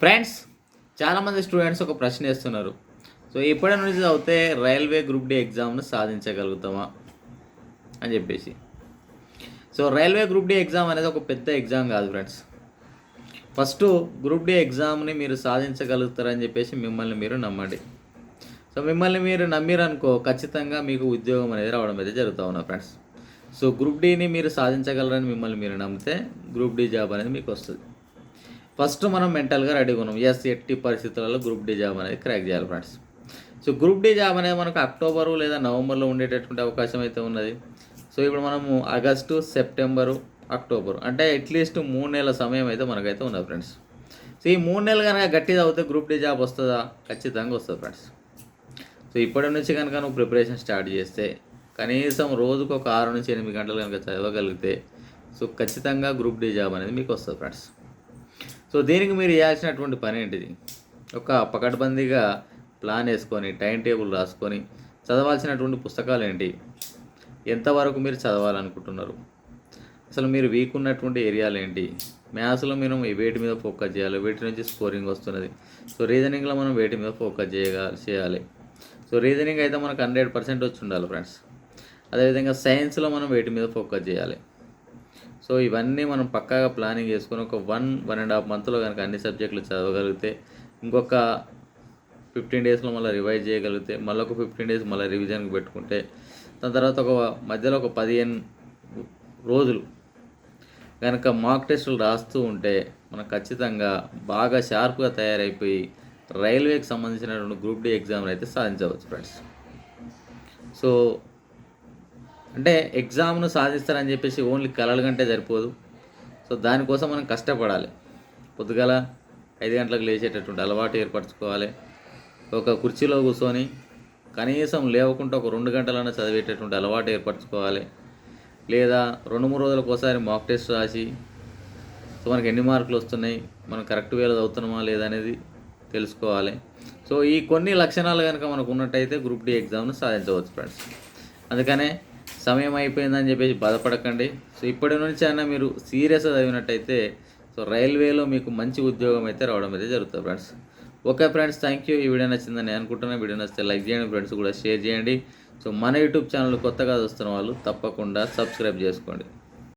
Friends చాలామంది students ఒక ప్రశ్న వేస్తున్నారు. సో ఇప్పటి నుంచి చదివితే రైల్వే గ్రూప్ డి ఎగ్జామ్ను సాధించగలుగుతామా అని చెప్పేసి. So railway group D exam అనేది ఒక పెద్ద ఎగ్జామ్ కాదు ఫ్రెండ్స్ ఫస్ట్ గ్రూప్ డి ఎగ్జామ్ని మీరు సాధించగలుగుతారని చెప్పేసి మిమ్మల్ని మీరు నమ్మండి. సో మిమ్మల్ని మీరు నమ్మిరనుకో ఖచ్చితంగా మీకు ఉద్యోగం అనేది రావడం అయితే జరుగుతూ ఉన్నా ఫ్రెండ్స్ సో గ్రూప్ డీని మీరు సాధించగలరని మిమ్మల్ని మీరు నమ్మితే గ్రూప్ డి జాబ్ అనేది మీకు వస్తుంది. ఫస్ట్ మనం మెంటల్గా రెడీగా ఉన్నాం. ఎస్ ఎట్టి పరిస్థితులలో గ్రూప్ డి జాబ్ అనేది క్రాక్ చేయాలి friends so group D job అనేది మనకు అక్టోబరు లేదా నవంబర్లో ఉండేటటువంటి అవకాశం అయితే ఉన్నది. సో ఇప్పుడు మనము ఆగస్టు సెప్టెంబరు అక్టోబర్ అంటే అట్లీస్ట్ మూడు నెలల సమయం అయితే మనకైతే ఉన్నది ఫ్రెండ్స్ సో ఈ మూడు నెలలు కనుక గట్టిగా అవుతే గ్రూప్ డి జాబ్ వస్తుందా? ఖచ్చితంగా వస్తుంది ఫ్రెండ్స్ సో ఇప్పటి నుంచి కనుక నువ్వు ప్రిపరేషన్ స్టార్ట్ చేస్తే కనీసం రోజుకు ఒక ఆరు నుంచి ఎనిమిది గంటలు కనుక చదవగలిగితే సో ఖచ్చితంగా గ్రూప్ డి జాబ్ అనేది మీకు వస్తుంది ఫ్రెండ్స్ సో దీనికి మీరు చేయాల్సినటువంటి పని ఏంటిది? ఒక పకడ్బందీగా ప్లాన్ వేసుకొని టైం టేబుల్ రాసుకొని చదవాల్సినటువంటి పుస్తకాలు ఏంటి? ఎంతవరకు మీరు చదవాలనుకుంటున్నారు? అసలు మీరు వీక్ ఉన్నటువంటి ఏరియాలు ఏంటి? మ్యాథ్స్లో మనం ఈ వేటి మీద ఫోకస్ చేయాలి వేటి నుంచి స్కోరింగ్ వస్తున్నది. సో రీజనింగ్లో మనం వేటి మీద ఫోకస్ చేయగా చేయాలి. సో రీజనింగ్ అయితే మనకు హండ్రెడ్ పర్సెంట్ వచ్చి ఉండాలి ఫ్రెండ్స్. అదేవిధంగా సైన్స్లో మనం వేటి మీద ఫోకస్ చేయాలి. సో ఇవన్నీ మనం పక్కాగా ప్లానింగ్ చేసుకొని ఒక వన్ వన్ అండ్ హాఫ్ మంత్లో కనుక అన్ని సబ్జెక్టులు చదవగలిగితే ఇంకొక ఫిఫ్టీన్ డేస్లో మళ్ళీ రివైజ్ చేయగలిగితే మళ్ళీ ఒక ఫిఫ్టీన్ డేస్ మళ్ళీ రివిజన్కి పెట్టుకుంటే దాని తర్వాత ఒక మధ్యలో ఒక పదిహేను రోజులు కనుక మాక్ టెస్టులు రాస్తూ ఉంటే మనం ఖచ్చితంగా బాగా షార్ప్గా తయారైపోయి రైల్వేకి సంబంధించినటువంటి గ్రూప్ డి ఎగ్జామ్లు అయితే సాధించవచ్చు ఫ్రెండ్స్. సో అంటే ఎగ్జామ్ను సాధిస్తారని చెప్పేసి ఓన్లీ కలలు కంటే సరిపోదు. సో దానికోసం మనం కష్టపడాలి. పొద్దుగాల ఐదు గంటలకు లేచేటటువంటి అలవాటు ఏర్పరచుకోవాలి. ఒక కుర్చీలో కూర్చొని కనీసం లేవకుండా ఒక రెండు గంటలన్నా చదివేటటువంటి అలవాటు ఏర్పరచుకోవాలి. లేదా రెండు మూడు రోజులకు ఒకసారి మాక్ టెస్ట్ రాసి సో మనకి ఎన్ని మార్కులు వస్తున్నాయి మనం కరెక్ట్ వేలో చదువుతున్నామా లేదా అనేది తెలుసుకోవాలి. సో ఈ కొన్ని లక్షణాలు కనుక మనకు ఉన్నట్టయితే గ్రూప్ డి ఎగ్జామ్ను సాధించవచ్చు ఫ్రెండ్స్ అందుకనే సమయం అయిపోయిందని చెప్పేసి బాధపడకండి. సో ఇప్పటి నుంచి అయినా మీరు సీరియస్గా చదివినట్టయితే సో రైల్వేలో మీకు మంచి ఉద్యోగం అయితే రావడం అయితే జరుగుతుంది friends. Okay friends thank you. ఈ వీడియో నచ్చిందని నేను అనుకుంటున్నాను వీడియో నచ్చితే లైక్ చేయండి ఫ్రెండ్స్ కూడా షేర్ చేయండి. సో మన యూట్యూబ్ ఛానల్ కొత్తగా చూస్తున్న వాళ్ళు తప్పకుండా సబ్స్క్రైబ్ చేసుకోండి.